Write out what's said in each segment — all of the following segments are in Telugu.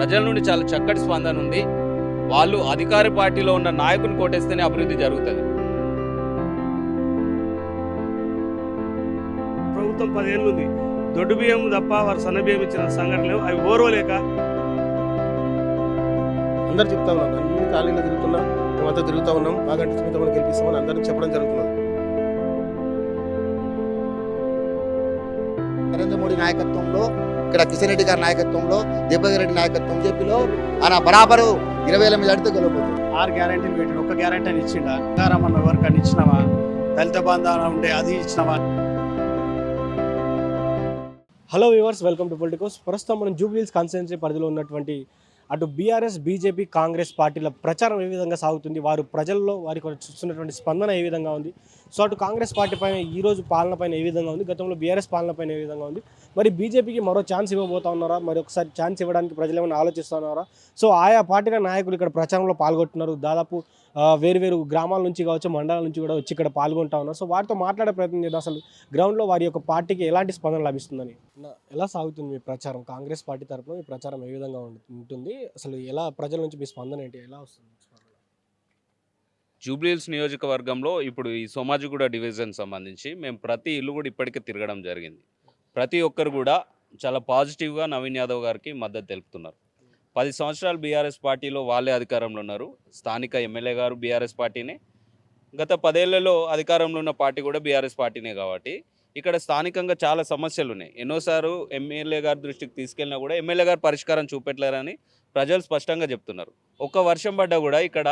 ప్రజల నుండి చాలా చక్కటి స్పందన ఉంది. వాళ్ళు అధికార పార్టీలో ఉన్న నాయకుని కోటేస్తేనే అభివృద్ధి జరుగుతుంది. ప్రభుత్వం పదేళ్ళు ఉంది. దొడ్డు బియ్యం తప్ప వారు సన్న బియ్యం ఇచ్చిన సంఘటనలు అవి ఓర్వలేక. అందరు చెప్తా ఉన్నాం అన్ని ఖాళీలో తిరుగుతున్నా మేమంతా తిరుగుతూ ఉన్నాం. బాగంటే సుమితమని గెలిపిస్తామని అందరికి చెప్పడం జరుగుతున్నది నరేంద్ర మోడీ నాయకత్వంలో ఇక్కడ కిషన్ రెడ్డి గారి నాయకత్వంలో దీపక్ రెడ్డి నాయకత్వం చెప్పిలో ఆయన బరాబరు ఇరవై వేల మీద అడితే గెలవబోతుంది. ఆరు గ్యారంటీలు పెట్టిన ఒక్క గ్యారంటీ అని ఇచ్చిండా? అన్న వర్క్ అని ఇచ్చినావా? దళిత బంధాలు ఉంటే అది ఇచ్చినావా? Hello viewers welcome to Politicos ప్రస్తుతం మనం జూబ్లీస్ కాన్స్టిట్యున్సీ పరిధిలో ఉన్నటువంటి అటు బీఆర్ఎస్ బీజేపీ కాంగ్రెస్ పార్టీల ప్రచారం ఏ విధంగా సాగుతుంది వారు ప్రజల్లో వారికి చూస్తున్నటువంటి స్పందన ఏ విధంగా ఉంది సో అటు కాంగ్రెస్ పార్టీ పైన ఈ రోజు పాలన పైన ఏ విధంగా ఉంది? గతంలో బీఆర్ఎస్ పాలన పైన ఏ విధంగా ఉంది? మరి బీజేపీకి మరో ఛాన్స్ ఇవ్వబోతా ఉన్నారా? మరి ఒకసారి ఛాన్స్ ఇవ్వడానికి ప్రజలు ఏమైనా ఆలోచిస్తున్నారా సో ఆయా పార్టీల నాయకులు ఇక్కడ ప్రచారంలో పాల్గొంటున్నారు. దాదాపు వేరువేరు వేరు వేరు గ్రామాల నుంచి కావచ్చు మండలాల నుంచి కూడా వచ్చి ఇక్కడ పాల్గొంటా ఉన్నారు. సో వారితో మాట్లాడే ప్రయత్నం చేద్దాం. అసలు గ్రౌండ్లో వారి యొక్క పార్టీకి ఎలాంటి స్పందన లభిస్తుందని? ఎలా సాగుతుంది మీ ప్రచారం? కాంగ్రెస్ పార్టీ తరఫున మీ ప్రచారం ఏ విధంగా ఉంటుంది? అసలు ఎలా ప్రజల నుంచి మీ స్పందన ఏంటి? ఎలా వస్తుంది? జూబ్లీహిల్స్ నియోజకవర్గంలో ఇప్పుడు ఈ సోమాజిగూడ డివిజన్ సంబంధించి మేము ప్రతి ఇల్లు కూడా ఇప్పటికే తిరగడం జరిగింది. ప్రతి ఒక్కరు కూడా చాలా పాజిటివ్గా నవీన్ యాదవ్ గారికి మద్దతు తెలుపుతున్నారు. పది సంవత్సరాలు బీఆర్ఎస్ పార్టీలో వాళ్ళే అధికారంలో ఉన్నారు. స్థానిక ఎమ్మెల్యే గారు బీఆర్ఎస్ పార్టీనే. గత పదేళ్ళలో అధికారంలో ఉన్న పార్టీ కూడా బీఆర్ఎస్ పార్టీనే కాబట్టి ఇక్కడ స్థానికంగా చాలా సమస్యలు ఉన్నాయి ఎన్నోసార్లు ఎమ్మెల్యే గారి దృష్టికి తీసుకెళ్ళినా కూడా ఎమ్మెల్యే గారు పరిష్కారం చూపెట్టలేరని ప్రజలు స్పష్టంగా చెప్తున్నారు. ఒక్క వర్షం పడ్డా కూడా ఇక్కడ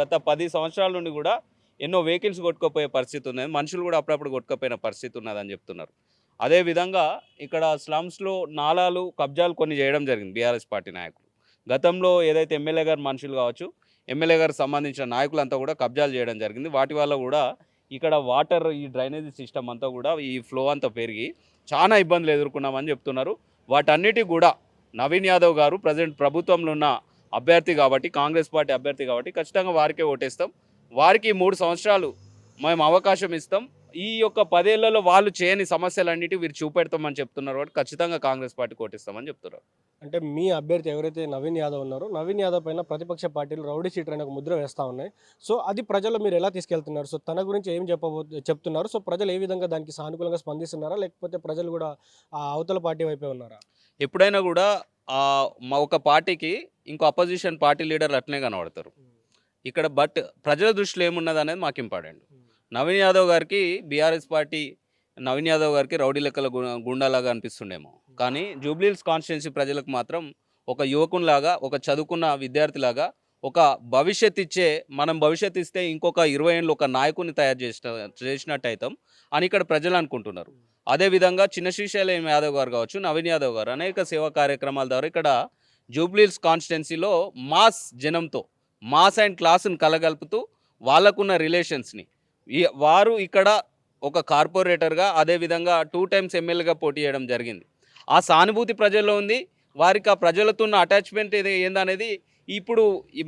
గత పది సంవత్సరాల నుండి కూడా ఎన్నో వెహికల్స్ కొట్టుకోపోయే పరిస్థితి ఉన్నది. మనుషులు కూడా అప్పుడప్పుడు కొట్టుకోపోయిన పరిస్థితి ఉన్నదని చెప్తున్నారు. అదేవిధంగా ఇక్కడ స్లమ్స్లో నాలాలు కబ్జాలు కొన్ని చేయడం జరిగింది బీఆర్ఎస్ పార్టీ నాయకులు. గతంలో ఏదైతే ఎమ్మెల్యే గారు మనుషులు కావచ్చు ఎమ్మెల్యే గారికి సంబంధించిన నాయకులంతా కూడా కబ్జాలు చేయడం జరిగింది. వాటి వల్ల కూడా ఇక్కడ వాటర్ ఈ డ్రైనేజీ సిస్టమ్ అంతా కూడా ఈ ఫ్లో అంతా పెరిగి చాలా ఇబ్బందులు ఎదుర్కొన్నామని చెప్తున్నారు. వాటన్నిటి కూడా నవీన్ యాదవ్ గారు ప్రజెంట్ ప్రభుత్వంలో ఉన్న అభ్యర్థి కాబట్టి కాంగ్రెస్ పార్టీ అభ్యర్థి కాబట్టి ఖచ్చితంగా వారికే ఓటేస్తాం. వారికి మూడు సంవత్సరాలు మేము అవకాశం ఇస్తాం. ఈ యొక్క పదేళ్ళలో వాళ్ళు చేయని సమస్యలన్నిటి వీరు చూపెడతామని చెప్తున్నారు కాబట్టి ఖచ్చితంగా కాంగ్రెస్ పార్టీ కోటిస్తామని చెప్తున్నారు. అంటే మీ అభ్యర్థి ఎవరైతే నవీన్ యాదవ్ ఉన్నారో నవీన్ యాదవ్ పైన ప్రతిపక్ష పార్టీలు రౌడీ సీటర్ అనే ఒక ముద్ర వేస్తూ ఉన్నాయి. సో అది ప్రజలు మీరు ఎలా తీసుకెళ్తున్నారు? సో తన గురించి ఏం చెప్పబో చెప్తున్నారు? సో ప్రజలు ఏ విధంగా దానికి సానుకూలంగా స్పందిస్తున్నారా? లేకపోతే ప్రజలు కూడా ఆ అవతల పార్టీ వైపే ఉన్నారా? ఎప్పుడైనా కూడా మా ఒక పార్టీకి ఇంకో అపోజిషన్ పార్టీ లీడర్లు అట్నే కనబడతారు. ఇక్కడ బట్ ప్రజల దృష్టిలో ఏమున్నది అనేది మాకు ఇంపార్టెంట్. నవీన్ యాదవ్ గారికి బీఆర్ఎస్ పార్టీ నవీన్ యాదవ్ గారికి రౌడీ లెక్కల గుండాలాగా అనిపిస్తుండేమో. కానీ జూబ్లీహిల్స్ కాన్స్టిట్యున్సీ ప్రజలకు మాత్రం ఒక యువకునిలాగా ఒక చదువుకున్న విద్యార్థిలాగా ఒక భవిష్యత్ ఇచ్చే మనం భవిష్యత్ ఇస్తే ఇంకొక ఇరవై ఏళ్ళు ఒక నాయకుని తయారు చేసిన చేసినట్టు అవుతాం అని ఇక్కడ ప్రజలు అనుకుంటున్నారు. అదేవిధంగా చిన్న శ్రీశైలం యాదవ్ గారు కావచ్చు నవీన్ యాదవ్ గారు అనేక సేవా కార్యక్రమాల ద్వారా ఇక్కడ జూబ్లీల్స్ కాన్స్టిట్యున్సీలో మాస్ జనంతో మాస్ అండ్ క్లాస్ని కలగలుపుతూ వాళ్ళకున్న రిలేషన్స్ని. వారు ఇక్కడ ఒక కార్పొరేటర్గా అదేవిధంగా టూ టైమ్స్ ఎమ్మెల్యేగా పోటీ చేయడం జరిగింది. ఆ సానుభూతి ప్రజల్లో ఉంది. వారికి ఆ ప్రజలతో ఉన్న అటాచ్మెంట్ ఏందనేది ఇప్పుడు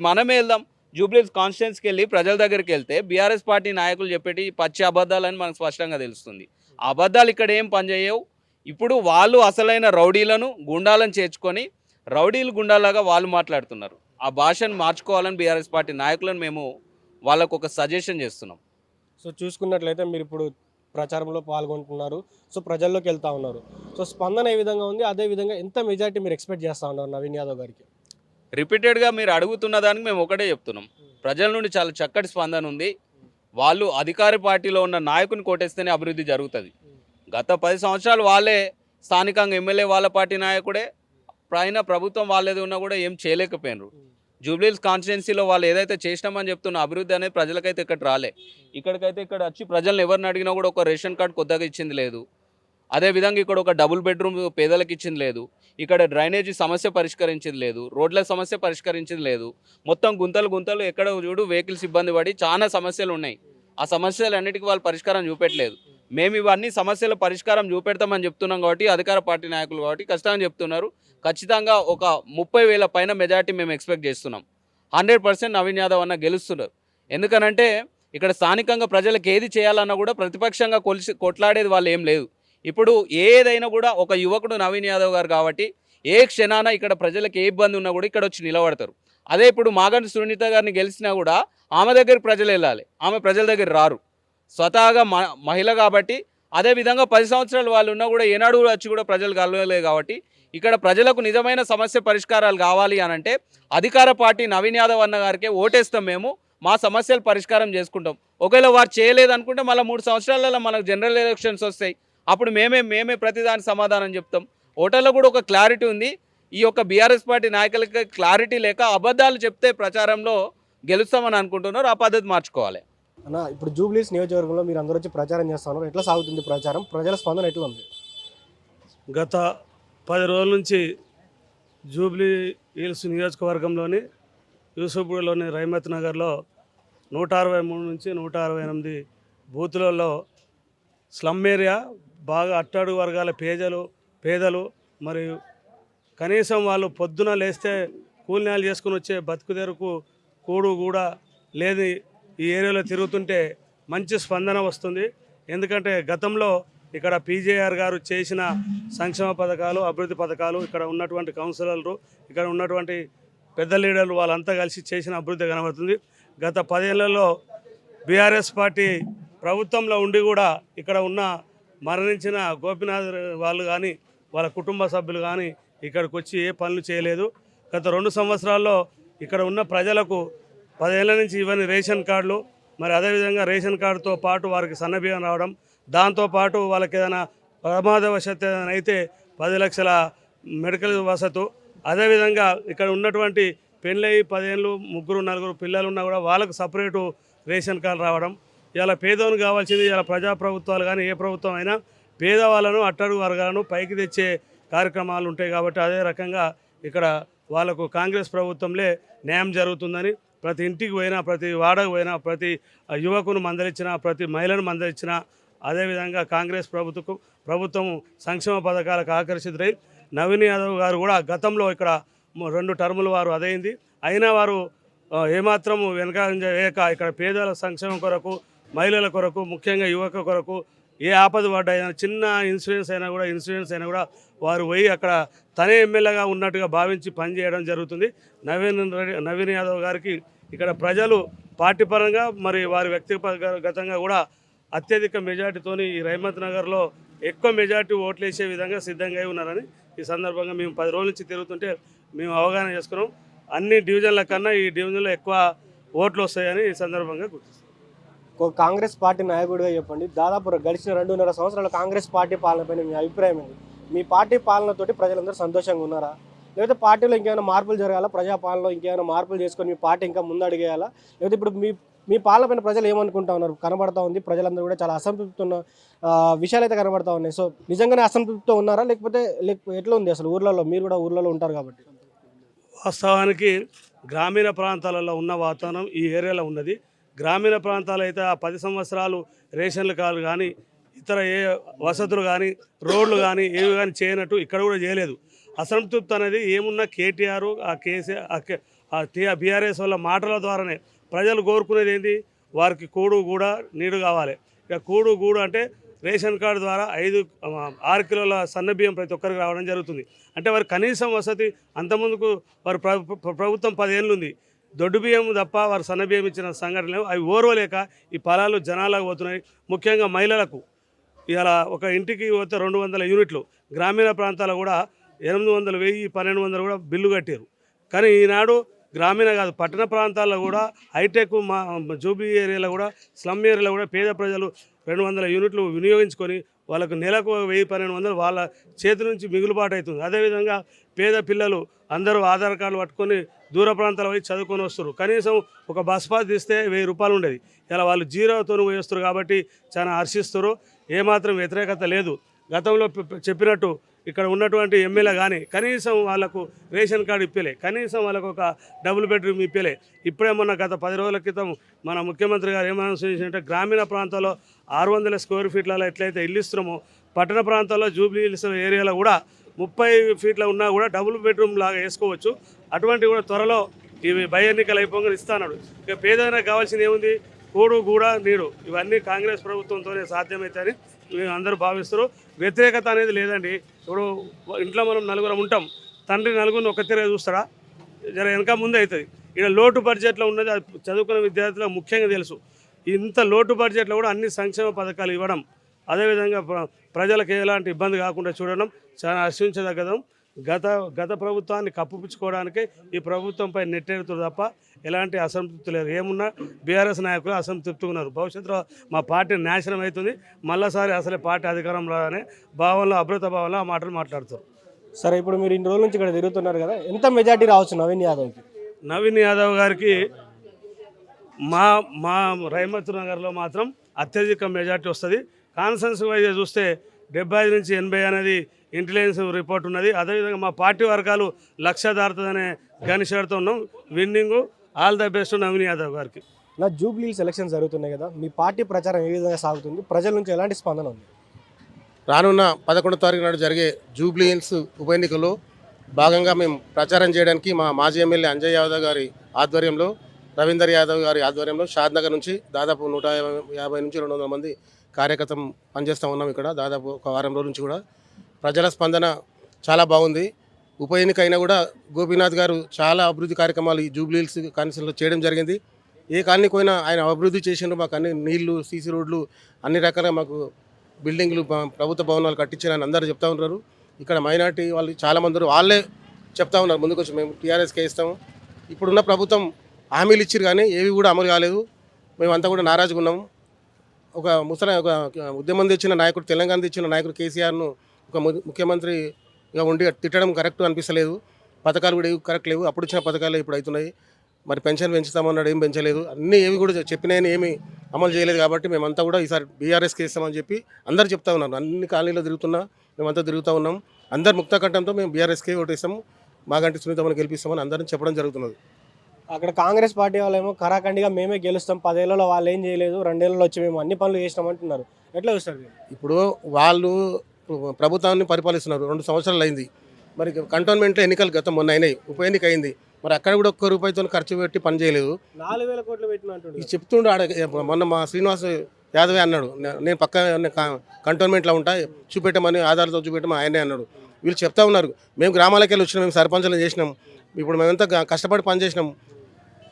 మనమే వెళ్దాం. జూబ్లీస్ కాన్స్టిట్యున్స్కి వెళ్ళి ప్రజల దగ్గరికి వెళ్తే బీఆర్ఎస్ పార్టీ నాయకులు చెప్పేటి పచ్చి అబద్ధాలని మనకు స్పష్టంగా తెలుస్తుంది. అబద్ధాలు ఇక్కడ ఏం పనిచేయవు. ఇప్పుడు వాళ్ళు అసలైన రౌడీలను గుండాలను చేర్చుకొని రౌడీలు గుండాలాగా వాళ్ళు మాట్లాడుతున్నారు. ఆ భాషను మార్చుకోవాలని బీఆర్ఎస్ పార్టీ నాయకులను మేము వాళ్ళకు ఒక సజెషన్ చేస్తున్నాం. సో చూసుకున్నట్లయితే మీరు ఇప్పుడు ప్రచారంలో పాల్గొంటున్నారు. సో ప్రజల్లోకి వెళ్తా ఉన్నారు. సో స్పందన ఏ విధంగా ఉంది? అదే విధంగా ఎంత మెజారిటీ మీరు ఎక్స్పెక్ట్ చేస్తా ఉన్నారు నవీన్ యాదవ్ గారికి? రిపీటెడ్గా మీరు అడుగుతున్న దానికి మేము ఒకటే చెప్తున్నాం. ప్రజల నుండి చాలా చక్కటి స్పందన ఉంది. వాళ్ళు అధికార పార్టీలో ఉన్న నాయకుని కోటేస్తేనే అభివృద్ధి జరుగుతుంది. గత పది సంవత్సరాలు వాళ్ళే స్థానికంగా ఎమ్మెల్యే వాళ్ళ పార్టీ నాయకుడే పైన ప్రభుత్వం వాళ్ళేది ఉన్నా కూడా ఏం చేయలేకపోయినారు. జూబ్లీస్ కాన్స్టిట్యున్సీలో వాళ్ళు ఏదైతే చేసినామని చెప్తున్న అభివృద్ధి అనేది ప్రజలకైతే ఇక్కడ రాలే. ఇక్కడికైతే ఇక్కడ వచ్చి ప్రజలను ఎవరిని అడిగినా కూడా ఒక రేషన్ కార్డు కొత్తగా ఇచ్చింది లేదు. అదేవిధంగా ఇక్కడ ఒక డబుల్ బెడ్రూమ్ పేదలకు ఇచ్చింది లేదు. ఇక్కడ డ్రైనేజీ సమస్య పరిష్కరించింది లేదు రోడ్ల సమస్య పరిష్కరించింది లేదు. మొత్తం గుంతలు గుంతలు ఎక్కడ చూడు వెహికల్స్ ఇబ్బంది పడి చాలా సమస్యలు ఉన్నాయి. ఆ సమస్యలు అన్నిటికీ వాళ్ళు పరిష్కారం చూపెట్టలేదు. మేము ఇవన్నీ సమస్యల పరిష్కారం చూపెడతామని చెప్తున్నాం కాబట్టి అధికార పార్టీ నాయకులు కాబట్టి ఖచ్చితంగా చెప్తున్నారు. ఖచ్చితంగా ఒక ముప్పై వేల పైన మెజార్టీ మేము ఎక్స్పెక్ట్ చేస్తున్నాం. హండ్రెడ్ పర్సెంట్ నవీన్ యాదవ్ అన్న గెలుస్తున్నారు. ఎందుకనంటే ఇక్కడ స్థానికంగా ప్రజలకు ఏది చేయాలన్నా కూడా ప్రతిపక్షంగా కొలిసి కొట్లాడేది వాళ్ళు ఏం లేదు. ఇప్పుడు ఏదైనా కూడా ఒక యువకుడు నవీన్ యాదవ్ గారు కాబట్టి ఏ క్షణాన ఇక్కడ ప్రజలకు ఏ ఇబ్బంది ఉన్నా కూడా ఇక్కడ వచ్చి నిలబడతారు. అదే ఇప్పుడు మాగంటి సునీత గారిని గెలిచినా కూడా ఆమె దగ్గరికి ప్రజలు వెళ్ళాలి. ఆమె ప్రజల దగ్గర రారు. స్వతహాగా మ మహిళ కాబట్టి అదే విధంగా పది సంవత్సరాలు వాళ్ళు ఉన్నా కూడా ఏనాడు కూడా వచ్చి కూడా ప్రజలు కలవలేదు కాబట్టి ఇక్కడ ప్రజలకు నిజమైన సమస్య పరిష్కారాలు కావాలి అని అంటే అధికార పార్టీ నవీన్ యాదవ్ అన్న గారికే ఓటేస్తాం మేము. మా సమస్యలు పరిష్కారం చేసుకుంటాం. ఒకవేళ వారు చేయలేదనుకుంటే మళ్ళీ మూడు సంవత్సరాలలో మనకు జనరల్ ఎలక్షన్స్ వస్తాయి. అప్పుడు మేమే మేమే ప్రతిదానికి సమాధానం చెప్తాం. ఓటర్లో కూడా ఒక క్లారిటీ ఉంది. ఈ యొక్క బీఆర్ఎస్ పార్టీ నాయకులకి క్లారిటీ లేక అబద్ధాలు చెప్తే ప్రచారంలో గెలుస్తామని అనుకుంటున్నారు. ఆ పద్ధతి మార్చుకోవాలి. అన్న ఇప్పుడు జూబ్లీస్ నియోజకవర్గంలో మీరు అందరూ వచ్చి ప్రచారం చేస్తా ఉన్నారు. ఎట్లా సాగుతుంది ప్రచారం? ప్రజల స్పందన ఎట్లా ఉంది గత పది రోజుల నుంచి జూబ్లీ హిల్స్ నియోజకవర్గంలోని యూసుఫ్గూడలోని రైమత్ నగర్లో నూట అరవై మూడు నుంచి నూట అరవై ఎనిమిది బూతులలో స్లమ్ ఏరియా బాగా అట్టడుగు వర్గాల పేదలు పేదలు మరియు కనీసం వాళ్ళు పొద్దున లేస్తే కూలినాలు చేసుకుని వచ్చే బతుకుదేరుకు కూడు కూడా లేని ఈ ఏరియాలో తిరుగుతుంటే మంచి స్పందన వస్తుంది. ఎందుకంటే గతంలో ఇక్కడ పీజేఆర్ గారు చేసిన సంక్షేమ పథకాలు అభివృద్ధి పథకాలు ఇక్కడ ఉన్నటువంటి కౌన్సిలర్లు ఇక్కడ ఉన్నటువంటి పెద్ద లీడర్లు వాళ్ళంతా కలిసి చేసిన అభివృద్ధి కనబడుతుంది. గత పదేళ్ళలో బీఆర్ఎస్ పార్టీ ప్రభుత్వంలో ఉండి కూడా ఇక్కడ ఉన్న మరణించిన గోపినాథ్ వాళ్ళు కానీ వాళ్ళ కుటుంబ సభ్యులు కానీ ఇక్కడికి వచ్చి ఏ పనులు చేయలేదు. గత రెండు సంవత్సరాల్లో ఇక్కడ ఉన్న ప్రజలకు పదేళ్ళ నుంచి ఇవన్నీ రేషన్ కార్డులు మరి అదేవిధంగా రేషన్ కార్డుతో పాటు వారికి సన్నబియ్యం రావడం దాంతోపాటు వాళ్ళకి ఏదైనా ప్రమాదవశత్తు ఏదైనా అయితే పది లక్షల మెడికల్ వసతు. అదేవిధంగా ఇక్కడ ఉన్నటువంటి పెళ్ళయి పదేళ్ళు ముగ్గురు నలుగురు పిల్లలు ఉన్నా కూడా వాళ్ళకు సపరేటు రేషన్ కార్డు రావడం ఇలా పేదోని కావాల్సింది ఇలా ప్రజాప్రభుత్వాలు కానీ ఏ ప్రభుత్వం అయినా పేదవాళ్ళను అట్టడుగు వర్గాలను పైకి తెచ్చే కార్యక్రమాలు ఉంటాయి కాబట్టి అదే రకంగా ఇక్కడ వాళ్ళకు కాంగ్రెస్ ప్రభుత్వంలో న్యాయం జరుగుతుందని ప్రతి ఇంటికి పోయినా ప్రతి వాడకు పోయినా ప్రతి యువకును మందలించిన ప్రతి మహిళను మందలించిన అదేవిధంగా కాంగ్రెస్ ప్రభుత్వం ప్రభుత్వం సంక్షేమ పథకాలకు ఆకర్షితులై నవీన్ యాదవ్ గారు కూడా గతంలో ఇక్కడ రెండు టర్ములు వారు అదైంది. అయినా వారు ఏమాత్రము వెనక వేయక ఇక్కడ పేదల సంక్షేమం కొరకు మహిళల కొరకు ముఖ్యంగా యువక కొరకు ఏ ఆపద పడ్డా చిన్న ఇన్సూరెన్స్ అయినా కూడా ఇన్సూరెన్స్ అయినా కూడా వారు పోయి అక్కడ తనే ఎమ్మెల్యేగా ఉన్నట్టుగా భావించి పనిచేయడం జరుగుతుంది. నవీన్ రెడ్డి నవీన్ యాదవ్ గారికి ఇక్కడ ప్రజలు పార్టీ పరంగా మరి వారి వ్యక్తిగతంగా కూడా అత్యధిక మెజార్టీతోని ఈ రహమత్ నగర్లో ఎక్కువ మెజార్టీ ఓట్లు వేసే విధంగా సిద్ధంగా అయి ఉన్నారని ఈ సందర్భంగా మేము పది రోజుల నుంచి తిరుగుతుంటే మేము అవగాహన చేసుకున్నాం. అన్ని డివిజన్ల కన్నా ఈ డివిజన్లో ఎక్కువ ఓట్లు వస్తాయని ఈ సందర్భంగా గుర్తిస్తాం ఒక కాంగ్రెస్ పార్టీ నాయకుడిగా చెప్పండి. దాదాపు గడిచిన రెండున్నర సంవత్సరాల కాంగ్రెస్ పార్టీ పాలనపైన మీ అభిప్రాయం ఏంటి? మీ పార్టీ పాలనతోటి ప్రజలందరూ సంతోషంగా ఉన్నారా? లేకపోతే పార్టీలో ఇంకేమైనా మార్పులు జరగాలా? ప్రజాపాలనలో ఇంకేమైనా మార్పులు చేసుకొని మీ పార్టీ ఇంకా ముందడిగేయాలా? లేకపోతే ఇప్పుడు మీ మీ పాలనపైన ప్రజలు ఏమనుకుంటా ఉన్నారు? కనబడతా ఉంది. ప్రజలందరూ కూడా చాలా అసంతృప్తి ఉన్న విషయాలు అయితే కనబడతా ఉన్నాయి. సో నిజంగానే అసంతృప్తితో ఉన్నారా? లేకపోతే లేకపోతే ఎట్లా ఉంది అసలు ఊర్లలో? మీరు కూడా ఊర్లలో ఉంటారు కాబట్టి. వాస్తవానికి గ్రామీణ ప్రాంతాలలో ఉన్న వాతావరణం ఈ ఏరియాలో ఉన్నది. గ్రామీణ ప్రాంతాలు అయితే ఆ పది సంవత్సరాలు రేషన్లు కార్డు కానీ ఇతర ఏ వసతులు కానీ రోడ్లు కానీ ఏవి కానీ చేయనట్టు ఇక్కడ కూడా చేయలేదు. అసంతృప్తి అనేది ఏమున్నా కేటీఆర్ ఆ కేసీఆర్ ఆ బీఆర్ఎస్ వల్ల మాటల ద్వారానే ప్రజలు కోరుకునేది ఏంటి వారికి కూడు కూడా నీడు కావాలి. ఇక కూడు గూడు అంటే రేషన్ కార్డు ద్వారా ఐదు ఆరు కిలోల సన్న బియ్యం ప్రతి ఒక్కరికి రావడం జరుగుతుంది. అంటే వారి కనీసం వసతి అంతముందుకు వారి ప్ర- ప్రభుత్వం పదేళ్ళు ఉంది. దొడ్డు బియ్యం తప్ప వారు సన్న బియ్యం ఇచ్చిన సంఘటనలు అవి ఓర్వలేక ఈ పొలాలు జనాలకు పోతున్నాయి. ముఖ్యంగా మహిళలకు. ఇలా ఒక ఇంటికి పోతే రెండు వందల యూనిట్లు. గ్రామీణ ప్రాంతాల్లో కూడా ఎనిమిది వందలు వెయ్యి పన్నెండు వందలు కూడా బిల్లు కట్టారు కానీ ఈనాడు గ్రామీణ కాదు పట్టణ ప్రాంతాల్లో కూడా హైటెక్ మా జూబీ ఏరియాలో కూడా స్లమ్ ఏరియాలో కూడా పేద ప్రజలు రెండు వందల యూనిట్లు వినియోగించుకొని వాళ్ళకు నెలకు వెయ్యి పన్నెండు వందలు వాళ్ళ చేతి నుంచి మిగులుబాటు అవుతుంది. అదేవిధంగా పేద పిల్లలు అందరూ ఆధార్ కార్డు పట్టుకొని దూర ప్రాంతాల పోయి చదువుకొని వస్తారు కనీసం ఒక బస్ పాస్ తీస్తే వెయ్యి రూపాయలు ఉండేది. ఇలా వాళ్ళు జీరోతో వేస్తారు కాబట్టి చాలా హర్షిస్తారు ఏమాత్రం వ్యతిరేకత లేదు. గతంలో చెప్పినట్టు ఇక్కడ ఉన్నటువంటి ఎమ్మెల్యే కానీ కనీసం వాళ్ళకు రేషన్ కార్డు ఇప్పలే. కనీసం వాళ్ళకు ఒక డబుల్ బెడ్రూమ్ ఇప్పలే. ఇప్పుడే మొన్న గత పది రోజుల క్రితం మన ముఖ్యమంత్రి గారు ఏమన్నా గ్రామీణ ప్రాంతాల్లో ఆరు వందల స్క్వేర్ ఫీట్లలో ఎట్లయితే ఇల్లు ఇస్తున్నామో పట్టణ ప్రాంతాల్లో జూబ్లీ హిల్స్ ఏరియాలో కూడా ముప్పై ఫీట్ల ఉన్నా కూడా డబుల్ బెడ్రూమ్ లాగా వేసుకోవచ్చు. అటువంటి కూడా త్వరలో ఇవి భయ ఎన్నికలు అయిపోగానే ఇస్తాడు ఇక పేదైనా కావాల్సింది ఏముంది? కూడు కూడా నీడు ఇవన్నీ కాంగ్రెస్ ప్రభుత్వంతోనే సాధ్యమవుతాయని మేము అందరూ భావిస్తారు. వ్యతిరేకత అనేది లేదండి. ఇప్పుడు ఇంట్లో మనం నలుగురం ఉంటాం. తండ్రి నలుగురిని ఒక తిరగ చూస్తాడా? జర వెనక ముందే అవుతుంది. ఇక్కడ లోటు బడ్జెట్లో ఉన్నది అది చదువుకున్న విద్యార్థులకు ముఖ్యంగా తెలుసు. ఇంత లోటు బడ్జెట్లో కూడా అన్ని సంక్షేమ పథకాలు ఇవ్వడం అదేవిధంగా ప్రజలకు ఎలాంటి ఇబ్బంది కాకుండా చూడడం చాలా హర్షించదగ్గదం గత గత ప్రభుత్వాన్ని కప్పుపుచ్చుకోవడానికే ఈ ప్రభుత్వంపై నెట్టెడుతుంది తప్ప ఎలాంటి అసంతృప్తి లేదు. ఏమున్నా బీఆర్ఎస్ నాయకులు అసంతృప్తిగా ఉన్నారు. భవిష్యత్తులో మా పార్టీ నాశనం అవుతుంది. మళ్ళీసారి అసలే పార్టీ అధికారం రాగానే భావంలో అభృత భావంలో ఆ మాటలు మాట్లాడుతారు. సరే ఇప్పుడు మీరు ఇన్ని రోజుల నుంచి ఇక్కడ తిరుగుతున్నారు కదా ఎంత మెజార్టీ రావచ్చు నవీన్ యాదవ్కి నవీన్ యాదవ్ గారికి మా మా రైమత్ నగర్లో మాత్రం అత్యధిక మెజార్టీ వస్తుంది. కాన్సెన్స్ వైజ్ చూస్తే డెబ్బై ఐదు నుంచి ఎనభై అనేది ఇంటెలిజెన్స్ రిపోర్ట్ ఉన్నది. అదేవిధంగా మా పార్టీ వర్గాలు లక్ష దాటుతుందనే గనిషేడుతో ఉన్నాం. Winning. All the best Naveen Yadav గారికి. నా జూబ్లీస్ ఎలక్షన్స్ జరుగుతున్నాయి కదా మీ పార్టీ ప్రచారం ఏ విధంగా సాగుతుంది? ప్రజల నుంచి ఎలాంటి స్పందన ఉంది? రానున్న పదకొండో తారీఖు నాడు జరిగే జూబ్లీహిల్స్ ఉప ఎన్నికలో భాగంగా మేము ప్రచారం చేయడానికి మా మాజీ ఎమ్మెల్యే అంజయ్ యాదవ్ గారి ఆధ్వర్యంలో రవీందర్ యాదవ్ గారి ఆధ్వర్యంలో షాద్ నగర్ నుంచి దాదాపు నూట యాభై- యాభై నుంచి రెండు వందల మంది కార్యకర్తలు పనిచేస్తూ ఉన్నాం ఇక్కడ. దాదాపు ఒక వారం రోజుల నుంచి కూడా ప్రజల స్పందన చాలా బాగుంది. ఉప ఎన్నిక అయినా కూడా గోపీనాథ్ గారు చాలా అభివృద్ధి కార్యక్రమాలు ఈ జూబ్లీహిల్స్ కాన్స్టిట్యూన్సీలో చేయడం జరిగింది. ఏ కాలనీ పోయినా ఆయన అభివృద్ధి చేసిండ్రు మాకు అన్ని నీళ్ళు సీసీ రోడ్లు అన్ని రకాల మాకు బిల్డింగ్లు ప్రభుత్వ భవనాలు కట్టించారని అందరూ చెప్తా ఉన్నారు. ఇక్కడ మైనార్టీ వాళ్ళు చాలామంది వాళ్ళే చెప్తా ఉన్నారు ముందుకొచ్చి మేము టీఆర్ఎస్కే ఇస్తాము ఇప్పుడున్న ప్రభుత్వం హామీలు ఇచ్చారు కానీ ఏవి కూడా అమలు కాలేదు. మేమంతా కూడా నారాజుగా ఉన్నాము ఒక ముసలి ఒక ఉద్యమం తెచ్చిన నాయకుడు తెలంగాణ తెచ్చిన నాయకుడు కేసీఆర్ను ఒక ముఖ్యమంత్రిగా ఉండి తిట్టడం కరెక్ట్ అనిపిస్తలేదు. పథకాలు కూడా ఏవి కరెక్ట్ లేవు. అప్పుడు ఇచ్చిన పథకాలు ఇప్పుడు అవుతున్నాయి. మరి పెన్షన్ పెంచుతామన్నాడు ఏం పెంచలేదు. అన్నీ ఏవి కూడా చెప్పినాయని ఏమి అమలు చేయలేదు కాబట్టి మేమంతా కూడా ఈసారి బీఆర్ఎస్కి ఇస్తామని చెప్పి అందరు చెప్తా ఉన్నారు. అన్ని కాలనీలో తిరుగుతున్నా మేమంతా తిరుగుతూ ఉన్నాం. అందరు ముక్త కట్టంతో మేము బీఆర్ఎస్కే ఓటేస్తాము. మాగంటి సునీతమని గెలిపిస్తామని అందరం చెప్పడం జరుగుతున్నది. అక్కడ కాంగ్రెస్ పార్టీ వాళ్ళేమో కరాఖండిగా మేమే గెలుస్తాం. పదేళ్ళలో వాళ్ళు ఏం చేయలేదు. రెండేళ్ళలో వచ్చి మేము అన్ని పనులు చేసినాం అంటున్నారు. ఎట్లా చూస్తారు? ఇప్పుడు వాళ్ళు ప్రభుత్వాన్ని పరిపాలిస్తున్నారు. రెండు సంవత్సరాలు అయింది. మరి కంటోన్మెంట్లో ఎన్నికలు గతం మొన్న అయినాయి. ఉప ఎన్నిక అయింది. మరి అక్కడ కూడా ఒక్క రూపాయితో ఖర్చు పెట్టి పని చేయలేదు. నాలుగు వేల కోట్లు పెట్టిన చెప్తుండే ఆడ మొన్న మా శ్రీనివాస్ యాదవే అన్నాడు. నేను పక్క కంటోన్మెంట్లో ఉంటా చూపెట్టమని ఆధార్తో చూపెట్టమని ఆయనే అన్నాడు. వీళ్ళు చెప్తా ఉన్నారు. మేము గ్రామాలకు వెళ్ళి వచ్చినాం మేము సర్పంచులు చేసినాం. ఇప్పుడు మేమంతా కష్టపడి పని చేసినాం.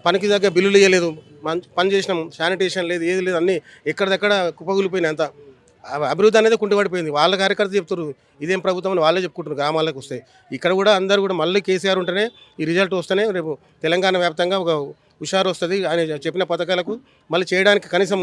పనికి దగ్గర బిల్లులు ఇవ్వలేదు మంచి పని చేసినాం. శానిటేషన్ లేదు ఏది లేదు అన్నీ ఎక్కడిదక్కడ కుప్పగులిపోయినాయి అంతా. అభివృద్ధి అనేది కుంటుపడిపోయింది. వాళ్ళ కార్యకర్త చెప్తారు ఇదేం ప్రభుత్వం అని వాళ్ళే చెప్పుకుంటారు గ్రామాలకు వస్తాయి ఇక్కడ కూడా అందరూ కూడా మళ్ళీ కేసీఆర్ ఉంటేనే ఈ రిజల్ట్ వస్తేనే రేపు తెలంగాణ వ్యాప్తంగా ఒక హుషారు వస్తుంది. ఆయన చెప్పిన పథకాలకు మళ్ళీ చేయడానికి కనీసం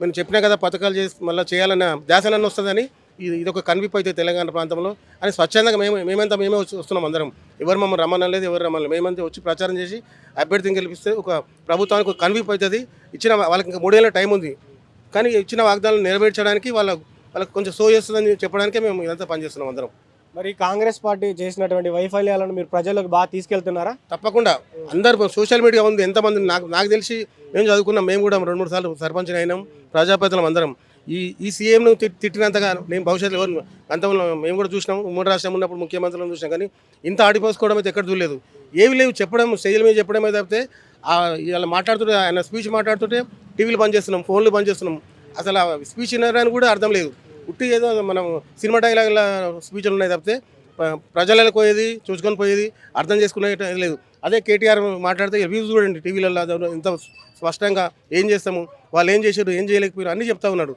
మేము చెప్పినా కదా పథకాలు చేసి మళ్ళీ చేయాలన్న ధ్యాసనన్న వస్తుందని ఇది ఇదొక ఒక కన్విప్ అయితే తెలంగాణ ప్రాంతంలో. అని స్వచ్ఛందంగా మేము మేమంతా మేమే వచ్చి వస్తున్నాం అందరం. ఎవరు మమ్మల్ని రమ్మనలేదు ఎవరు రమ్మని మేమంతా వచ్చి ప్రచారం చేసి అభ్యర్థిని గెలిపిస్తే ఒక ప్రభుత్వానికి ఒక కన్విప్ అవుతుంది ఇచ్చిన వాళ్ళకి ఇంకా మూడేళ్ళ టైం ఉంది కానీ ఇచ్చిన వాగ్దానాలు నెరవేర్చడానికి వాళ్ళ వాళ్ళకి కొంచెం సో చేస్తుందని చెప్పడానికే మేము ఇదంతా పనిచేస్తున్నాం అందరం. మరి కాంగ్రెస్ పార్టీ చేసినటువంటి వైఫల్యాలను మీరు ప్రజలకు బాగా తీసుకెళ్తున్నారా? తప్పకుండా. అందరు సోషల్ మీడియా ఉంది ఎంతమంది నాకు నాకు తెలిసి మేము చదువుకున్నాం మేము కూడా రెండు మూడు సార్లు సర్పంచ్ అయినాం ప్రజాప్రతినిధులం అందరం. ఈ ఈ సీఎంను తిట్టినంతగా నేను భవిష్యత్తులో ఎవరు గతంలో మేము కూడా చూసినాం ఉమ్మడి రాష్ట్రం ఉన్నప్పుడు ముఖ్యమంత్రులను చూసినాం కానీ ఇంత ఆడిపోసుకోవడం అయితే ఎక్కడ చూడలేదు. ఏవి లేవు చెప్పడం స్టేజ్ల మీద చెప్పడమే తప్పితే ఆ ఇలా మాట్లాడుతుంటే ఆయన స్పీచ్ మాట్లాడుతుంటే టీవీలు బంద్ చేస్తున్నాం ఫోన్లు బంద్ చేస్తున్నాం. అసలు స్పీచ్ వినడానికి కూడా అర్థం లేదు. ఉట్టి ఏదో మనం సినిమా డైలాగ్ల స్పీచ్లు ఉన్నాయి తప్పితే ప్రజలకు పోయేది చూసుకొని పోయేది అర్థం చేసుకునే లేదు. అదే కేటీఆర్ మాట్లాడితే వ్యూస్ చూడండి టీవీలలో ఇంత స్పష్టంగా ఏం చేస్తాము వాళ్ళు ఏం చేశారు ఏం చేయలేకపోయారు అన్నీ చెప్తా ఉన్నాడు.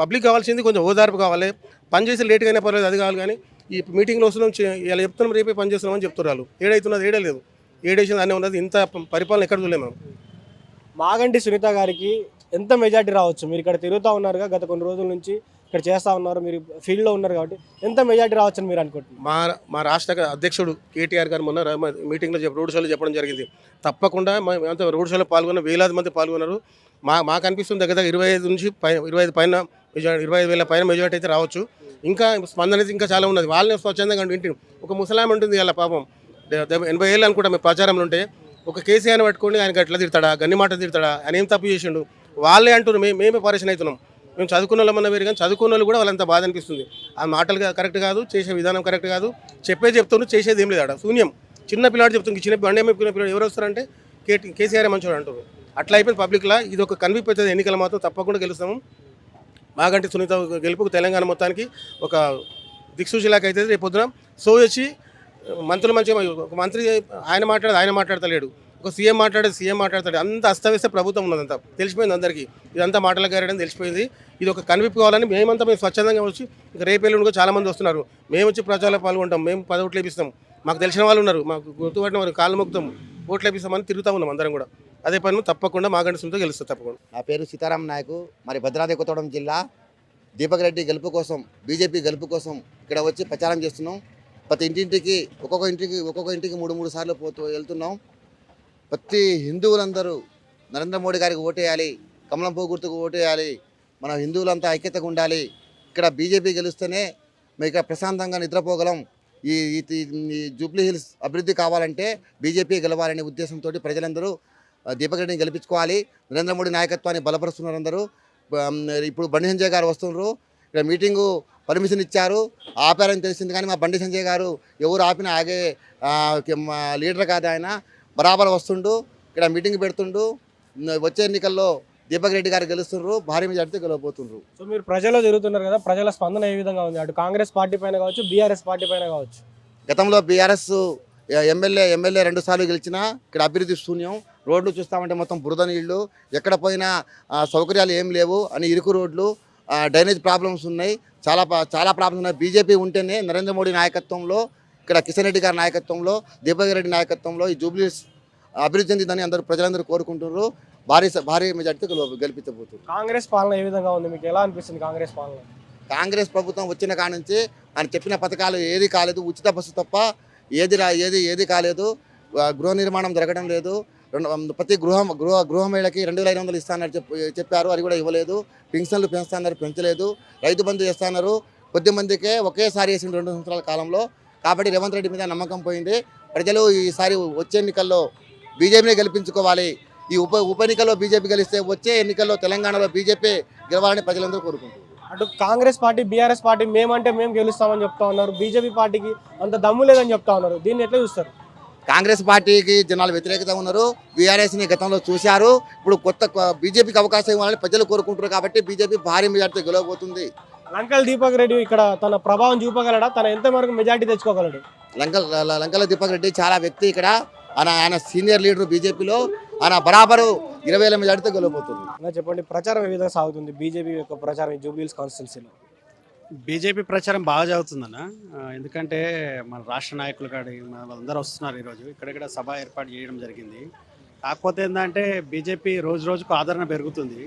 పబ్లిక్ కావాల్సింది కొంచెం ఓదార్పు కావాలి. పని లేట్గానే లేట్గా అయినా పర్లేదు అది కావాలి కానీ ఈ మీటింగ్లో వస్తున్నాం ఇలా చెప్తున్నాం రేపే పని చేస్తున్నామని చెప్తున్నారు వాళ్ళు. ఏడైతున్నది ఏడలేదు. ఏడేసింది అనే ఉన్నది ఇంత పరిపాలన ఎక్కడ చూడలేము మనం. మాగంటి సునీత గారికి ఎంత మెజార్టీ రావచ్చు? మీరు ఇక్కడ తిరుగుతూ ఉన్నారుగా గత కొన్ని రోజుల నుంచి ఇక్కడ చేస్తూ ఉన్నారు మీరు ఫీల్డ్లో ఉన్నారు కాబట్టి ఎంత మెజార్టీ రావచ్చు అని మీరు అనుకుంటున్నారు? మా మా రాష్ట్ర అధ్యక్షుడు కేటీఆర్ గారు మొన్న మీటింగ్లో చెప్ప రోడ్ షోలో చెప్పడం జరిగింది. తప్పకుండా మా- మేమంతా రోడ్ షోలో పాల్గొన్న వేలాది మంది పాల్గొన్నారు. మా మాకు అనిపిస్తుంది దగ్గర దగ్గర ఇరవై ఐదు నుంచి పై ఇరవై ఐదు పైన మెజార్టీ ఇరవై ఐదు వేల పైన మెజార్టీ అయితే రావచ్చు. ఇంకా స్పందన అయితే ఇంకా చాలా ఉన్నది. వాళ్ళని స్వచ్ఛందంగా వింటి ఒక ముసలాం ఉంటుంది ఇలా పాపం. ఎనభై ఏళ్ళు అనుకుంటా మేము ప్రచారంలో ఉంటే ఒక కేసీఆర్ పట్టుకొని ఆయన గట్ల తిడతాడా? గన్ని మాట తిడతాడా? ఆయన ఏం తప్పు చేసిండు? వాళ్ళే అంటున్నారు మేము మేమే పరేషన్ అవుతున్నాం. మేము చదువుకున్న వాళ్ళమన్నా వేరు కానీ చదువుకున్న వాళ్ళు కూడా వాళ్ళంత బాధ అనిపిస్తుంది. ఆ మాటలు కరెక్ట్ కాదు చేసే విధానం కరెక్ట్ కాదు. చెప్పే చెప్తున్నారు చేసేది ఏం లేదు ఆడ శూన్యం. చిన్న పిల్లాడు చెప్తుంది చిన్న బండి ఏమైపోయిన పిల్లడు? ఎవరు వస్తారంటే కే కేసీఆర్ మంచివాడు అంటారు అట్లా అయిపోయింది పబ్లిక్లా. ఇది ఒక కన్విప్ ఎన్నికలు ఎన్నికల మాత్రం తప్పకుండా గెలుస్తాము. మాగంటి సునీత గెలుపుకు తెలంగాణ మొత్తానికి ఒక దిక్సూచిలాగా అయితే రేపు పొద్దున సో వచ్చి మంత్రులు మంచిగా ఒక మంత్రి ఆయన మాట్లాడేది ఆయన మాట్లాడతలేడు. ఒక సీఎం మాట్లాడేది సీఎం మాట్లాడతాడు అంత అస్తవ్యస్త ప్రభుత్వం ఉన్నదంతా. తెలిసిపోయింది అందరికీ. ఇదంతా మాటలు గారని తెలిసిపోయింది. ఇది ఒక కనివిప్పు కావాలని మేమంతా మేము స్వచ్ఛందంగా వచ్చి ఇక రేపేళ్ళు కూడా చాలా మంది వస్తున్నారు. మేము వచ్చి ప్రచారంలో పాల్గొంటాం. మేము పది ఓట్లు వేపిస్తాం. మాకు తెలిసిన వాళ్ళు ఉన్నారు. మాకు గుర్తుపట్టిన వారు కాళ్ళు మొక్కుతాం. ఓట్లు వేపిస్తామని తిరుగుతూ ఉన్నాం అందరం కూడా. అదే పని తప్పకుండా మా గంటతో గెలుస్తుంది తప్పకుండా. నా పేరు సీతారాం నాయకు. మరి భద్రాద్రి కొత్తగూడెం జిల్లా. దీపక్ రెడ్డి గెలుపు కోసం బీజేపీ గెలుపు కోసం ఇక్కడ వచ్చి ప్రచారం చేస్తున్నాం. ప్రతి ఇంటింటికి ఒక్కొక్క ఇంటికి ఒక్కొక్క ఇంటికి మూడు మూడు సార్లు పోతూ వెళ్తున్నాం. ప్రతి హిందువులందరూ నరేంద్ర మోడీ గారికి ఓటేయాలి కమలం పువ్వు గుర్తుకు ఓటేయాలి మన హిందువులంతా ఐక్యతగా ఉండాలి. ఇక్కడ బీజేపీ గెలుస్తేనే మేము ఇక్కడ ప్రశాంతంగా నిద్రపోగలం. ఈ జూబ్లీ హిల్స్ అభివృద్ధి కావాలంటే బీజేపీ గెలవాలనే ఉద్దేశంతో ప్రజలందరూ ఆ, దీపక్ రెడ్డిని గెలిపించుకోవాలి. నరేంద్ర మోడీ నాయకత్వాన్ని బలపరుస్తున్నారు అందరూ. ఇప్పుడు బండి సంజయ్ గారు వస్తున్నారు ఇక్కడ మీటింగు పర్మిషన్ ఇచ్చారు. ఆపారని తెలిసింది కానీ మా బండి సంజయ్ గారు ఎవరు ఆపినా ఆగే లీడర్ కాదు ఆయన. బరాబర్ వస్తుండు ఇక్కడ మీటింగ్ పెడుతుండు. వచ్చే ఎన్నికల్లో దీపక్ రెడ్డి గారు గెలుస్తున్నారు భారీ మెజార్టీతో గెలవబోతున్నారు సో మీరు ప్రజల్లో తిరుగుతున్నారు కదా ప్రజల స్పందన ఏ విధంగా ఉంది? అటు కాంగ్రెస్ పార్టీ పైన కావచ్చు బీఆర్ఎస్ పార్టీ పైన కావచ్చు. గతంలో బీఆర్ఎస్ ఎమ్మెల్యే ఎమ్మెల్యే రెండు సార్లు గెలిచినా ఇక్కడ అభివృద్ధి శూన్యం. రోడ్లు చూస్తామంటే మొత్తం బురద నీళ్ళు. ఎక్కడ పోయినా సౌకర్యాలు ఏం లేవు అని ఇరుకు రోడ్లు. డ్రైనేజ్ ప్రాబ్లమ్స్ ఉన్నాయి. చాలా చాలా ప్రాబ్లమ్స్ ఉన్నాయి. బీజేపీ ఉంటేనే నరేంద్ర మోడీ నాయకత్వంలో ఇక్కడ కిషన్ రెడ్డి గారి నాయకత్వంలో దీపక్ రెడ్డి నాయకత్వంలో ఈ జూబ్లీస్ అభివృద్ధి చెందిందని అందరూ ప్రజలందరూ కోరుకుంటున్నారు. భారీ భారీ మెజార్టీతో గెలిపించబోతున్నారు. కాంగ్రెస్ పాలన ఏ విధంగా ఉంది? మీకు ఎలా అనిపిస్తుంది కాంగ్రెస్ పాలన? కాంగ్రెస్ ప్రభుత్వం వచ్చిన కాడ నుంచి ఆయన చెప్పిన పథకాలు ఏది కాలేదు. ఉచిత బస్సు తప్ప ఏది రా ఏది ఏది కాలేదు. గృహ నిర్మాణం జరగడం లేదు. రెండు ప్రతి గృహం గృహ గృహ రెండు వేల ఐదు వందలు ఇస్తానని చెప్పి చెప్పారు. అది కూడా ఇవ్వలేదు. పెన్షన్లు పెంచుతాన్నారు పెంచలేదు. రైతు బంధు చేస్తున్నారు కొద్ది మందికే ఒకేసారి వేసింది రెండు సంవత్సరాల కాలంలో. కాబట్టి రేవంత్ రెడ్డి మీద నమ్మకం పోయింది. ప్రజలు ఈసారి వచ్చే ఎన్నికల్లో బీజేపీని గెలిపించుకోవాలి. ఈ ఉప ఉప ఎన్నికల్లో బీజేపీ గెలిస్తే వచ్చే ఎన్నికల్లో తెలంగాణలో బీజేపీ గెలవాలని ప్రజలందరూ కోరుకుంటున్నారు. అటు కాంగ్రెస్ పార్టీ బీఆర్ఎస్ పార్టీ మేమంటే మేము గెలుస్తామని చెప్తా ఉన్నారు. బీజేపీ పార్టీకి అంత దమ్ము లేదని చెప్తా ఉన్నారు. దీన్ని ఎట్లా చూస్తారు? కాంగ్రెస్ పార్టీకి జనాలు వ్యతిరేకత ఉన్నారు. బీఆర్ఎస్ని గతంలో చూశారు. ఇప్పుడు కొత్త బీజేపీకి అవకాశం ఇవ్వాలని ప్రజలు కోరుకుంటారు కాబట్టి బీజేపీ భారీ మెజార్టీతో గెలవబోతుంది. లంకల్ దీపక్ రెడ్డి ఇక్కడ తన ప్రభావం చూపగలడా? తన ఎంత వరకు మెజార్టీ తెచ్చుకోగలడు? లంకల లంకల దీపక్ రెడ్డి చాలా వ్యక్తి ఇక్కడ. ఆయన ఆయన సీనియర్ లీడర్ బీజేపీలో. ఆయన బరాబరు ఇరవై వేల మెజార్టీతో గెలవబోతుంది. చెప్పండి ప్రచారం ఏ విధంగా సాగుతుంది? బీజేపీ యొక్క ప్రచారం జూబ్లీస్ కాన్స్టిట్యున్సీలో. బీజేపీ ప్రచారం బాగా జరుగుతుందన్న. ఎందుకంటే మన రాష్ట్ర నాయకులు కాడి మన అందరూ వస్తున్నారు ఈరోజు. ఇక్కడిక్కడ సభ ఏర్పాటు చేయడం జరిగింది. కాకపోతే ఏంటంటే బీజేపీ రోజు రోజుకు ఆదరణ పెరుగుతుంది.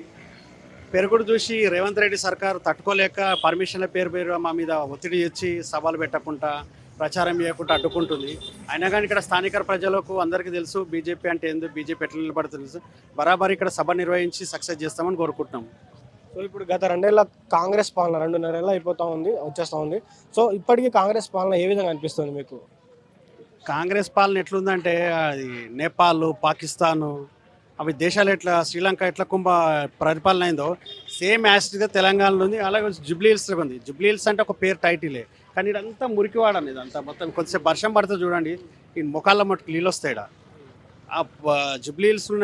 పెరుగుడు చూసి రేవంత్ రెడ్డి సర్కారు తట్టుకోలేక పర్మిషన్ల పేరు పేరు మా మీద ఒత్తిడి ఇచ్చి సభలు పెట్టకుండా ప్రచారం చేయకుండా అడ్డుకుంటుంది. అయినా కానీ ఇక్కడ స్థానిక ప్రజలకు అందరికీ తెలుసు బీజేపీ అంటే ఎందుకు బీజేపీ ఎట్లా నిలబడుతుంది తెలుసు. బరాబర్ ఇక్కడ సభ నిర్వహించి సక్సెస్ చేస్తామని కోరుకుంటున్నాం సో ఇప్పుడు గత రెండేళ్ళ కాంగ్రెస్ పాలన రెండున్నరేళ్ళ అయిపోతూ ఉంది వచ్చేస్తూ ఉంది. సో ఇప్పటికీ కాంగ్రెస్ పాలన ఏ విధంగా అనిపిస్తుంది మీకు? కాంగ్రెస్ పాలన ఎట్లుందంటే అది నేపాల్ పాకిస్తాను అవి దేశాలు ఎట్లా శ్రీలంక ఎట్లా కుంభ పరిపాలన అయిందో సేమ్ యాసిడ్గా తెలంగాణలో ఉంది అలాగే జుబ్లీ హిల్స్లో ఉంది. జుబ్లీ హిల్స్ అంటే ఒక పేరు టైటిలే కానీ ఇదంతా మురికివాడని ఇదంతా మొత్తం. కొద్దిసేపు వర్షం పడితే చూడండి ఈ ముఖాల్లో మట్టుకు నీళ్ళు వస్తాయి ఆ ప-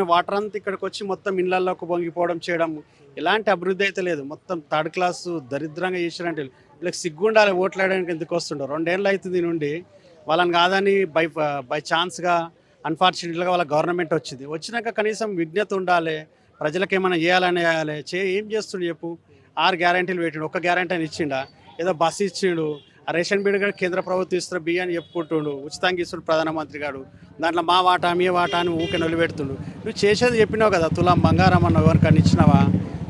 వాటర్ అంతా ఇక్కడికి వచ్చి మొత్తం ఇళ్ళల్లోకి పొంగిపోవడం చేయడం ఎలాంటి అభివృద్ధి అయితే లేదు. మొత్తం థర్డ్ క్లాస్ దరిద్రంగా చేసిరంటే వీళ్ళకి సిగ్గుండాలి ఓట్లాడడానికి ఎందుకు వస్తుండో. రెండేళ్ళు అవుతుంది నుండి. వాళ్ళని కాదని బై బై ఛాన్స్గా అన్ఫార్చునేట్గా వాళ్ళ గవర్నమెంట్ వచ్చింది. వచ్చినాక కనీసం విజ్ఞత ఉండాలి ప్రజలకు ఏమైనా చేయాలని చేయాలి. చే ఏం చేస్తుండు చెప్పు? ఆరు గ్యారంటీలు పెట్టిండు. ఒక గ్యారంటీ అని ఇచ్చిండా? ఏదో బస్సు ఇచ్చిండు. ఆ రేషన్ బిడ్డ కూడా కేంద్ర ప్రభుత్వం ఇస్తున్న బియ్యాన్ని చెప్పుకుంటుండు. ఉచితంగా ఇస్తుడు ప్రధానమంత్రి గారు దాంట్లో మా వాటా మీ వాటా అని ఊకే నిలబెడుతుండు. నువ్వు చేసేది చెప్పినావు కదా తులం బంగారం అన్న ఎవరికన్నా ఇచ్చినావా?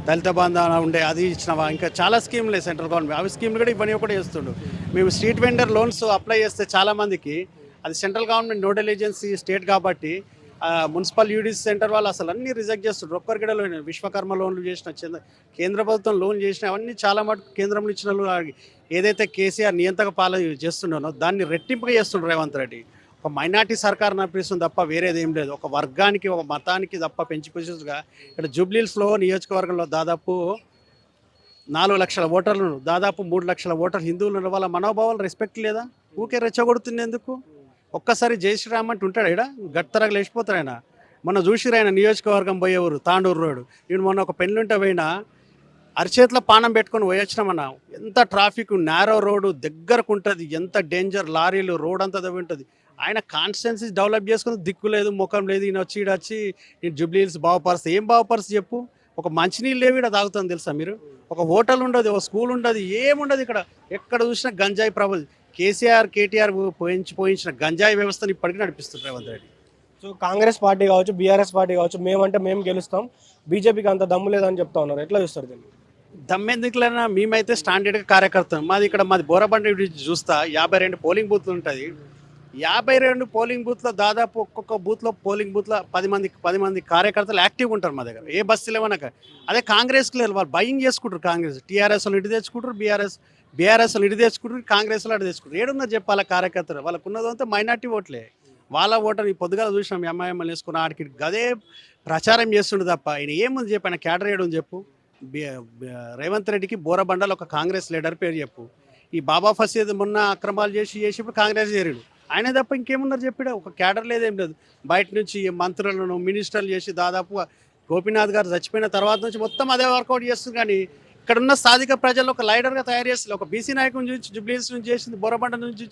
దళిత బంధన ఉండే అది ఇచ్చినావా? ఇంకా చాలా స్కీమ్లే సెంట్రల్ గవర్నమెంట్. అవి స్కీమ్లు కూడా ఇవన్నీ కూడా చేస్తుండు. మేము స్ట్రీట్ వెండర్ లోన్స్ అప్లై చేస్తే చాలామందికి అది central government nodal agency state కాబట్టి మున్సిపల్ యూడిస్ సెంటర్ వాళ్ళు అసలు అన్ని రిజెక్ట్ చేస్తుండ్రు. ఒక్కరికి కూడా లోన్ విశ్వకర్మ లోన్లు చేసిన కేంద్ర ప్రభుత్వం లోన్ చేసిన అవన్నీ చాలా మటుకు కేంద్రంలో ఇచ్చిన ఏదైతే కేసీఆర్ నియంత్రక పాలన చేస్తున్నానో దాన్ని రెట్టింపుగా చేస్తుండ్రు రేవంత్ రెడ్డి. ఒక మైనార్టీ సర్కార్ నడిపిస్తుంది తప్ప వేరేది ఏం లేదు. ఒక వర్గానికి ఒక మతానికి తప్ప పెంచి పెంచుగా ఇక్కడ జూబ్లీస్లో నియోజకవర్గంలో దాదాపు నాలుగు లక్షల ఓటర్లు దాదాపు మూడు లక్షల ఓటర్లు హిందువులు ఉన్న వాళ్ళ మనోభావాలు రెస్పెక్ట్ లేదా? ఊకే రెచ్చగొడుతుంది ఎందుకు? ఒక్కసారి జై శ్రీరామ్ అంటే ఉంటాడు ఇక్కడ గట్టరగా లేచిపోతాడు ఆయన. మొన్న చూసిరాయన నియోజకవర్గం పోయేవారు తాండూరు రోడ్ ఈయన మొన్న ఒక పెళ్ళుంటే పోయినా అరిచేతిలో పానం పెట్టుకొని పోయొచ్చినామన్నా ఎంత ట్రాఫిక్ నేరో రోడ్డు దగ్గరకు ఉంటుంది ఎంత డేంజర్ లారీలు రోడ్ అంతా దవ్వి ఉంటుంది ఆయన కాన్స్టెన్సీ డెవలప్ చేసుకుని దిక్కు లేదు ముఖం లేదు ఈయన వచ్చి ఈడ వచ్చి నేను జూబ్లీహిల్స్ బాగుపరుస్తా. ఏం బాగుపరుస్తా చెప్పు? ఒక మంచినీళ్ళు లేవు ఇక్కడ తాగుతాను తెలుసా మీరు? ఒక హోటల్ ఉండదు ఒక స్కూల్ ఉండదు ఏముండదు ఇక్కడ. ఎక్కడ చూసినా గంజాయి ప్రబల్ కేసీఆర్ కేటీఆర్ పోయించి పోయించిన గంజాయి వ్యవస్థను ఇప్పటికీ నడిపిస్తుంది రేవంత్ రెడ్డి. సో కాంగ్రెస్ పార్టీ కావచ్చు బీఆర్ఎస్ పార్టీ కావచ్చు మేమంటే మేము గెలుస్తాం బీజేపీకి అంత దమ్ము లేదని చెప్తా ఉన్నారు. ఎట్లా చూస్తారు దీన్ని? దమ్మెందుకులైనా మేమైతే స్టాండర్డ్గా కార్యకర్తం మాది ఇక్కడ మాది బోరబండ చూస్తా యాభై రెండు పోలింగ్ బూత్లు ఉంటుంది యాభై రెండు పోలింగ్ బూత్లో దాదాపు ఒక్కొక్క బూత్లో పోలింగ్ బూత్లో పది మంది పది మంది కార్యకర్తలు యాక్టివ్గా ఉంటారు మా దగ్గర. ఏ బస్సు లేవనక. అదే కాంగ్రెస్కి లేదు వాళ్ళు బయింగ్ చేసుకుంటారు కాంగ్రెస్. టీఆర్ఎస్ వాళ్ళు ఇటు తెచ్చుకుంటారు బీఆర్ఎస్ బీఆర్ఎస్ వాళ్ళు ఇటు తెచ్చుకుంటారు కాంగ్రెస్ వాళ్ళు అటు తెచ్చుకుంటారు. ఏడున్నారు చెప్పాలి కార్యకర్తలు? వాళ్ళకు ఉన్నదంతా మైనార్టీ ఓట్లే. వాళ్ళ ఓటర్ ఈ పొద్దుగాల చూసినాం ఎంఐఎంఎల్ వేసుకున్న ఆడికి గదే ప్రచారం చేస్తుండే తప్ప ఆయన ఏముంది చెప్పి ఆయన క్యాడర్ ఏడు చెప్పు. రేవంత్ రెడ్డికి బోరబండలు ఒక కాంగ్రెస్ లీడర్ పేరు చెప్పు. ఈ బాబా ఫసీద్ మొన్న అక్రమాలు చేసి చేసి ఇప్పుడు కాంగ్రెస్ చేరాడు. ఆయన తప్ప ఇంకేమున్నారు చెప్పాడు? ఒక క్యాడర్ లేదేం లేదు. బయట నుంచి మంత్రులను మినిస్టర్లు చేసి దాదాపు గోపీనాథ్ గారు చచ్చిపోయిన తర్వాత నుంచి మొత్తం అదే వర్కౌట్ చేస్తుంది కానీ ఇక్కడ ఉన్న స్థానిక ప్రజలు ఒక లీడర్గా తయారు చేస్తుంది ఒక బీసీ నాయకుని నుంచి జుబ్లీస్ నుంచి చేసింది బొరబండ నుంచి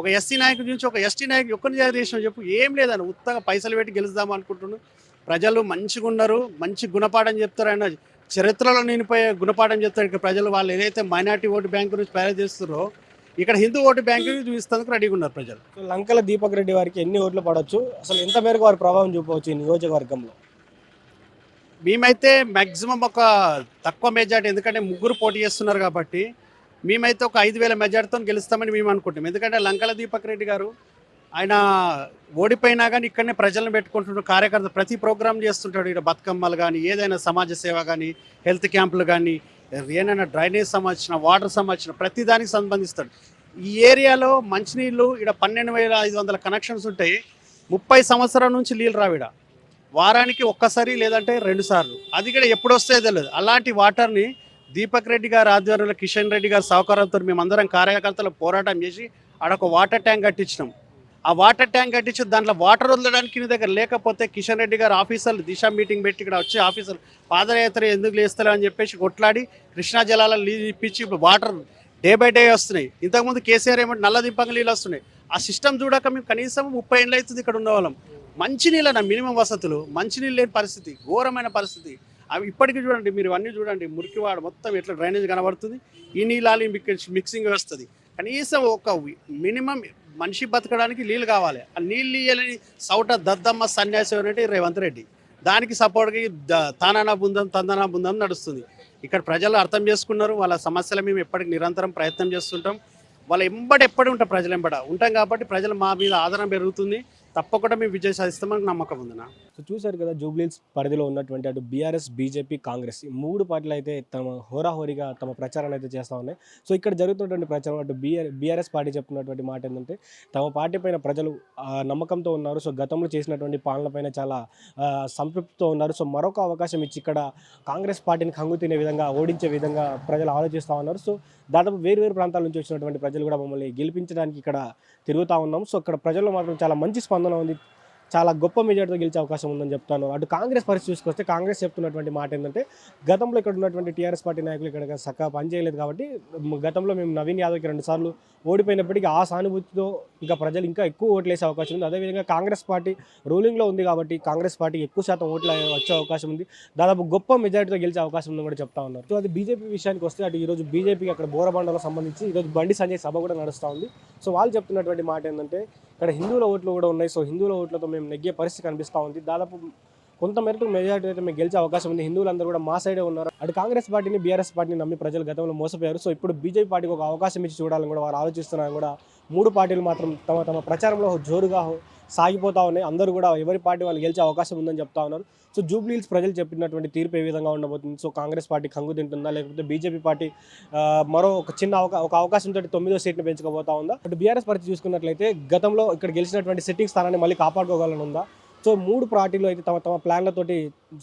ఒక ఎస్సీ నాయకుని నుంచి ఒక ఎస్టీ నాయకు ఒక్కరిని తయారు చేసిన చెప్పు. ఏం లేదని ఉత్తగా పైసలు పెట్టి గెలుద్దాం అనుకుంటున్నాను ప్రజలు మంచిగా ఉన్నారు మంచి గుణపాఠం చెప్తారు ఆయన. చరిత్రలో నిండిపోయే గుణపాఠం చెప్తారు ఇక్కడ ప్రజలు వాళ్ళు ఏదైతే మైనార్టీ ఓటు బ్యాంకు నుంచి తయారు చేస్తున్నారో ఇక్కడ హిందూ ఓటు బ్యాంకు చూపిస్తానికి రెడీగా ఉన్నారు ప్రజలు. లంకల దీపక్ రెడ్డి వారికి ఎన్ని ఓట్లు పడవచ్చు అసలు ఎంత మేరకు వారి ప్రభావం చూపవచ్చు ఈ నియోజకవర్గంలో? మేమైతే మ్యాక్సిమం ఒక తక్కువ మెజార్టీ ఎందుకంటే ముగ్గురు పోటీ చేస్తున్నారు కాబట్టి మేమైతే ఒక ఐదు వేల మెజార్టీతో గెలుస్తామని మేము అనుకుంటాం ఎందుకంటే లంకల దీపక్ రెడ్డి గారు ఆయన ఓడిపోయినా కానీ ఇక్కడనే ప్రజలను పెట్టుకుంటున్న కార్యకర్త ప్రతి ప్రోగ్రామ్ చేస్తుంటాడు ఇక్కడ బతుకమ్మలు కానీ ఏదైనా సమాజ సేవ కానీ హెల్త్ క్యాంపులు కానీ ఏదైనా డ్రైనేజ్ సంబంధించిన వాటర్ సంబంధించిన ప్రతి దానికి సంబంధిస్తాడు. ఈ ఏరియాలో మంచినీళ్ళు ఇక్కడ పన్నెండు వేల ఐదు వందల కనెక్షన్స్ ఉంటాయి ముప్పై సంవత్సరాల నుంచి నీళ్ళు రావిడ వారానికి ఒక్కసారి లేదంటే రెండుసార్లు అది కూడా ఎప్పుడు వస్తాయో తెలియదు అలాంటి వాటర్ని దీపక్ రెడ్డి గారు ఆధ్వర్యంలో కిషన్ రెడ్డి గారు సహకారంతో మేమందరం కార్యకర్తలు పోరాటం చేసి ఆడ ఒక వాటర్ ట్యాంక్ కట్టించినాం. ఆ వాటర్ ట్యాంక్ కట్టించి దాంట్లో వాటర్ వదలడానికి నీ దగ్గర లేకపోతే కిషన్ రెడ్డి గారు ఆఫీసర్లు దిశ మీటింగ్ పెట్టి ఇక్కడ వచ్చి ఆఫీసర్లు పాదయాత్ర ఎందుకు లేస్తారు అని చెప్పేసి కొట్లాడి కృష్ణా జలాల నీళ్ళు ఇప్పించి ఇప్పుడు వాటర్ డే బై డే వస్తున్నాయి. ఇంతకుముందు కేసీఆర్ ఏమంటే నల్ల దింపంగా నీళ్ళు వస్తున్నాయి. ఆ సిస్టమ్ చూడక మేము కనీసం ముప్పై ఏళ్ళు అవుతుంది ఇక్కడ ఉండేవాళ్ళం మంచినీళ్ళ మినిమం వసతులు మంచినీళ్ళు లేని పరిస్థితి ఘోరమైన పరిస్థితి. అవి ఇప్పటికీ చూడండి మీరు అన్నీ చూడండి మురికివాడ మొత్తం ఎట్లా డ్రైనేజ్ కనబడుతుంది? ఈ నీళ్ళు మిక్సింగ్ వస్తుంది. కనీసం ఒక మినిమం మనిషి బతకడానికి నీళ్ళు కావాలి. ఆ నీళ్ళు ఇవ్వలేని సౌట దద్దమ్మ సన్యాసం అనేది రేవంత్ రెడ్డి. దానికి సపోర్ట్గా తానానా బృందం తందనా బృందం నడుస్తుంది. ఇక్కడ ప్రజలు అర్థం చేసుకున్నారు. వాళ్ళ సమస్యల మేము ఎప్పటికి నిరంతరం ప్రయత్నం చేస్తుంటాం. వాళ్ళ ఎంబడి ఎప్పటి ఉంటాం ప్రజలు ఎంబడ. ఉంటాం కాబట్టి ప్రజలు మా మీద ఆదరణ పెరుగుతుంది. తప్పకుండా మేము విజయం సాధిస్తామని నమ్మకం ఉంది సో చూశారు కదా జూబ్లీస్ పరిధిలో ఉన్నటువంటి అటు బీఆర్ఎస్ బీజేపీ కాంగ్రెస్ ఈ మూడు పార్టీలు అయితే తమ హోరాహోరీగా తమ ప్రచారాన్ని అయితే చేస్తూ ఉన్నాయి. సో ఇక్కడ జరుగుతున్నటువంటి ప్రచారం అటు బీఆర్ బీఆర్ఎస్ పార్టీ చెప్తున్నటువంటి మాట ఏంటంటే తమ పార్టీ పైన ప్రజలు నమ్మకంతో ఉన్నారు. సో గతంలో చేసినటువంటి పాలన పైన చాలా సంతృప్తితో ఉన్నారు. సో మరొక అవకాశం ఇచ్చి ఇక్కడ కాంగ్రెస్ పార్టీని కంగు తినే విధంగా ఓడించే విధంగా ప్రజలు ఆలోచిస్తూ ఉన్నారు. సో దాదాపు వేరు వేరు ప్రాంతాల నుంచి వచ్చినటువంటి ప్రజలు కూడా మమ్మల్ని గెలిపించడానికి ఇక్కడ తిరుగుతూ ఉన్నాం. సో ఇక్కడ ప్రజల్లో మాత్రం చాలా మంచి స్పందన ఉంది. చాలా గొప్ప మెజార్టీతో గెలిచే అవకాశం ఉందని చెప్తాను. అటు కాంగ్రెస్ పరిస్థితి చూసుకొస్తే కాంగ్రెస్ చెప్తున్నటువంటి మాట ఏంటంటే గతంలో ఇక్కడ ఉన్నటువంటి టీఆర్ఎస్ పార్టీ నాయకులు ఇక్కడ సక్కగా పనిచేయలేదు కాబట్టి గతంలో మేము నవీన్ యాదవ్కి రెండు సార్లు ఓడిపోయినప్పటికీ ఆ సానుభూతితో ఇంకా ప్రజలు ఇంకా ఎక్కువ ఓట్లు వేసే అవకాశం ఉంది. అదేవిధంగా కాంగ్రెస్ పార్టీ రూలింగ్లో ఉంది కాబట్టి కాంగ్రెస్ పార్టీ ఎక్కువ శాతం ఓట్లు వచ్చే అవకాశం ఉంది. దాదాపు గొప్ప మెజారిటీతో గెలిచే అవకాశం ఉందని కూడా చెప్తా ఉన్నారు. సో అది బీజేపీ విషయానికి వస్తే అటు ఈరోజు బీజేపీకి అక్కడ బోరబండలో సంబంధించి ఈరోజు బండి సంజయ్ సభ కూడా నడుస్తూ ఉంది. సో వాళ్ళు చెప్తున్నటువంటి మాట ఏంటంటే ఇక్కడ హిందువుల ఓట్లు కూడా ఉన్నాయి. సో హిందువుల ఓట్లతో మేము నెగ్గే పరిస్థితి కనిపిస్తూ ఉంది. దాదాపు కొంత మేరకు మెజారిటీ అయితే మేము గెలిచే అవకాశం ఉంది. హిందువులందరూ కూడా మా సైడే ఉన్నారు. అటు కాంగ్రెస్ పార్టీని బీఆర్ఎస్ పార్టీని నమ్మి ప్రజలు గతంలో మోసపోయారు. సో ఇప్పుడు బీజేపీ పార్టీకి ఒక అవకాశం ఇచ్చి చూడాలని కూడా వారు ఆలోచిస్తున్నారు. కూడా మూడు పార్టీలు మాత్రం తమ తమ ప్రచారంలో జోరుగా సాగిపోతూ ఉన్నాయి. అందరూ కూడా ఎవరి పార్టీ వాళ్ళు గెలిచే అవకాశం ఉందని చెప్తా ఉన్నారు. సో జూబ్లీహిల్స్ ప్రజలు చెప్పినటువంటి తీర్పు ఏ విధంగా ఉండబోతుంది? సో కాంగ్రెస్ పార్టీ కంగు తింటుందా? లేకపోతే బీజేపీ పార్టీ మరో ఒక చిన్న అవకా ఒక అవకాశంతో తొమ్మిదో సీట్ని పెంచుకోబోతా ఉందా? అటు బీఆర్ఎస్ పార్టీ చూసుకున్నట్లయితే గతంలో ఇక్కడ గెలిచినటువంటి సిట్టింగ్ స్థానాన్ని మళ్ళీ కాపాడుకోగలను ఉందా సో మూడు పార్టీలు అయితే తమ తమ ప్లాన్లతోటి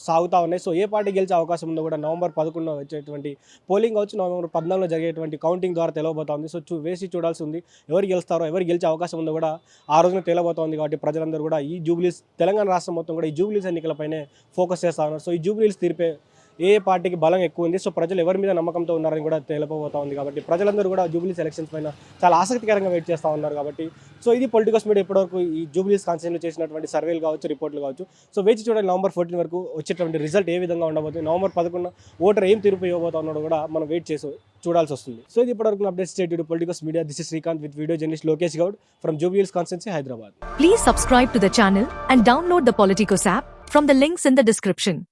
సాగుతా ఉన్నాయి. సో ఏ పార్టీ గెలిచే అవకాశం ఉందో కూడా నవంబర్ పదకొండున వచ్చేటువంటి పోలింగ్ వచ్చి నవంబర్ పద్నాలుగులో జరిగేటువంటి కౌంటింగ్ ద్వారా తెలియబోతోంది సో చూ వేసి చూడాల్సి ఉంది. ఎవరు గెలుస్తారో ఎవరు గెలిచే అవకాశం ఉందో కూడా ఆ రోజున తేలబోతోంది కాబట్టి ప్రజలందరూ కూడా ఈ జూబ్లీస్ తెలంగాణ రాష్ట్రం మొత్తం కూడా ఈ జూబ్లీస్ ఎన్నికలపైనే ఫోకస్ చేస్తా ఉన్నారు. సో ఈ జూబ్లీస్ తీర్పే ఏ పార్టీకి బలం ఎక్కువ ఉంది. సో ప్రజలు ఎవరి మీద నమ్మకంతో ఉన్నారని కూడా తెలిపబోతా ఉంది కాబట్టి ప్రజలందరూ కూడా జూబ్లీస్ ఎలక్షన్స్ పైన చాలా ఆసక్తికరంగా వెయిట్ చేస్తూ ఉన్నారు కాబట్టి. సో ఇది పొలిటికల్స్ మీడియా ఇప్పటివరకు ఈ జూబ్లీస్ కాన్స్టిట్యూన్లో చేసినటువంటి సర్వేలు కావచ్చు రిపోర్ట్లు కావచ్చు. సో వేచి చూడండి నవంబర్ ఫోర్టీన్ వరకు వచ్చేటువంటి రిజల్ట్ ఏ విధంగా ఉండబోతుంది. నవంబర్ పదకొండు ఓటర్ ఏం తీర్పు ఇవ్వబోతా ఉన్నాడో కూడా మనం వెయిట్ చేసి చూడాల్సి వస్తుంది. సో ఇది ఇప్పటివరకు update state politicals media this is Srikanth with video journalist Lokesh Goud from Jubilees constituency Hyderabad please subscribe to the channel and download the Politicos app from the links in the description